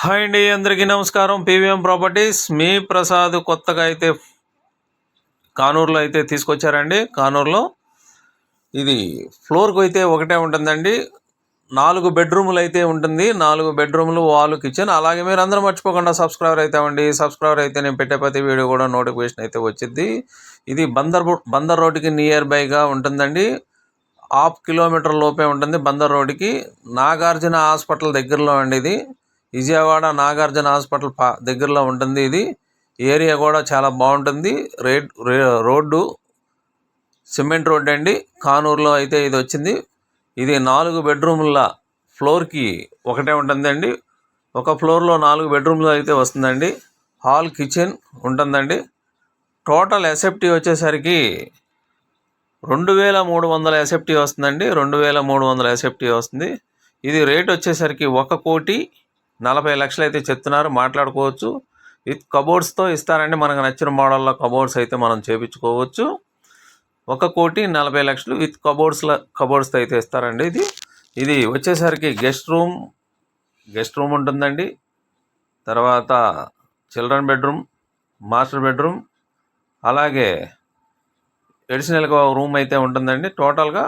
Hi అండి అందరికీ నమస్కారం. పీవీఎం ప్రాపర్టీస్ మీ ప్రసాద్ కొత్తగా అయితే కానూరులో అయితే తీసుకొచ్చారండి. కానూరులో ఇది ఫ్లోర్కి అయితే ఒకటే ఉంటుందండి. నాలుగు బెడ్రూములు అయితే ఉంటుంది. నాలుగు బెడ్రూములు వాల్ కిచెన్. అలాగే మీరు అందరూ మర్చిపోకుండా సబ్స్క్రైబర్ అయితే అవ్వండి. సబ్స్క్రైబర్ అయితే నేను పెట్టే ప్రతి వీడియో కూడా నోటిఫికేషన్ అయితే వచ్చింది ఇది బందర్ బందర్ రోడ్డుకి నియర్ బైగా ఉంటుందండి. హాఫ్ కిలోమీటర్ లోపే ఉంటుంది బందర్ రోడ్డుకి. నాగార్జున హాస్పిటల్ దగ్గరలో అండి ఇది. విజయవాడ నాగార్జున హాస్పిటల్ పా దగ్గరలో ఉంటుంది ఇది. ఏరియా కూడా చాలా బాగుంటుంది. రేట్ రే- రోడ్డు సిమెంట్ రోడ్ అండి. కానూరులో అయితే ఇది వచ్చింది. ఇది నాలుగు బెడ్రూమ్ల ఫ్లోర్కి ఒకటే ఉంటుందండి. ఒక ఫ్లోర్లో నాలుగు బెడ్రూమ్లు అయితే వస్తుందండి. హాల్ కిచెన్ ఉంటుందండి. టోటల్ ఎసెప్టీ వచ్చేసరికి రెండు వేల మూడు వందల ఎసెప్టీ వస్తుందండి. రెండు వేల మూడు వందల ఎసెప్టీ వస్తుంది. ఇది రేట్ వచ్చేసరికి ఒక కోటి నలభై లక్షలు అయితే చెప్తున్నారు మాట్లాడుకోవచ్చు. విత్ కబోర్డ్స్తో ఇస్తారండి మనకు నచ్చిన మోడల్లో కబోర్డ్స్ అయితే మనం చేపించుకోవచ్చు. ఒక కోటి నలభై లక్షలు విత్ కబోర్డ్స్ల కబోర్డ్స్తో అయితే ఇస్తారండి ఇది. ఇది వచ్చేసరికి గెస్ట్ రూమ్ గెస్ట్ రూమ్ ఉంటుందండి. తర్వాత చిల్డ్రన్ బెడ్రూమ్ మాస్టర్ బెడ్రూమ్ అలాగే ఎడిషనల్గా ఒక రూమ్ అయితే ఉంటుందండి. టోటల్గా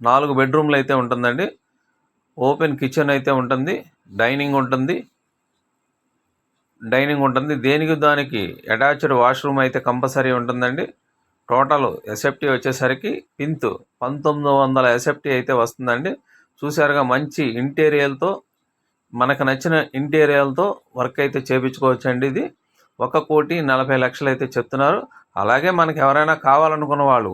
నాలుగు బెడ్రూమ్లు అయితే ఉంటుందండి. ఓపెన్ కిచెన్ అయితే ఉంటుంది డైనింగ్ ఉంటుంది డైనింగ్ ఉంటుంది. దేనికి దానికి అటాచ్డ్ వాష్రూమ్ అయితే కంపల్సరీ ఉంటుందండి. టోటల్ ఎస్ఎఫ్టీ వచ్చేసరికి పింత్ పంతొమ్మిది వందల ఎస్ఎఫ్టీ అయితే వస్తుందండి. చూసారుగా మంచి ఇంటీరియల్తో మనకు నచ్చిన ఇంటీరియల్తో వర్క్ అయితే చేపించుకోవచ్చండి ఇది. ఒక కోటి నలభై లక్షలు అయితే చెప్తున్నారు. అలాగే మనకు ఎవరైనా కావాలనుకున్న వాళ్ళు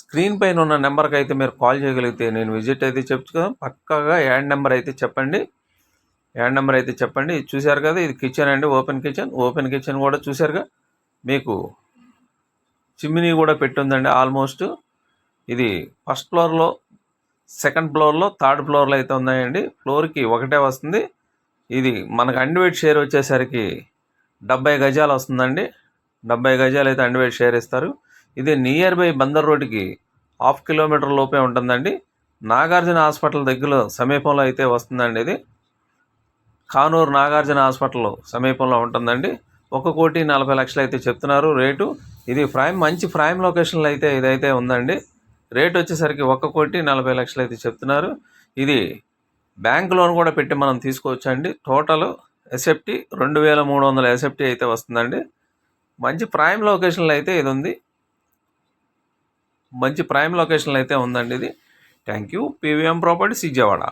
స్క్రీన్ పైన ఉన్న నెంబర్కి అయితే మీరు కాల్ చేయగలిగితే నేను విజిట్ అయితే చెప్పుకోదాం పక్కాగా యాడ్ నెంబర్ అయితే చెప్పండి. యాడ్ నెంబర్ అయితే చెప్పండి. చూశారు కదా ఇది కిచెన్ అండి ఓపెన్ కిచెన్. ఓపెన్ కిచెన్ కూడా చూశారుగా. మీకు చిమ్మినీ కూడా పెట్టుందండి ఆల్మోస్ట్. ఇది ఫస్ట్ ఫ్లోర్లో సెకండ్ ఫ్లోర్లో థర్డ్ ఫ్లోర్లో అయితే ఉన్నాయండి. ఫ్లోర్కి ఒకటే వస్తుంది. ఇది మనకు అండివేట్ షేర్ వచ్చేసరికి డెబ్బై గజాలు వస్తుందండి. డెబ్బై గజాలు అయితే అండివేట్ షేర్ ఇస్తారు. ఇది నియర్ బై బందర్ రోడ్డుకి హాఫ్ కిలోమీటర్ లోపే ఉంటుందండి. నాగార్జున హాస్పిటల్ దగ్గరలో సమీపంలో అయితే వస్తుందండి ఇది. కానూరు నాగార్జున హాస్పిటల్ సమీపంలో ఉంటుందండి. ఒక కోటి నలభై లక్షలు అయితే చెప్తున్నారు రేటు. ఇది ప్రైమ్ మంచి ప్రైమ్ లొకేషన్లో అయితే ఇదైతే ఉందండి. రేట్ వచ్చేసరికి ఒక కోటి నలభై లక్షలు అయితే చెప్తున్నారు. ఇది బ్యాంక్ లోన్ కూడా పెట్టి మనం తీసుకోవచ్చండి. టోటల్ ఎసెప్టీ రెండు వేల మూడు వందల ఎసెప్టీ అయితే వస్తుందండి. మంచి ప్రైమ్ లొకేషన్లో అయితే ఇది ఉంది. మంచి ప్రైమ్ లొకేషన్లో అయితే ఉందండి ఇది. Thank you PVM properties Vijayawada.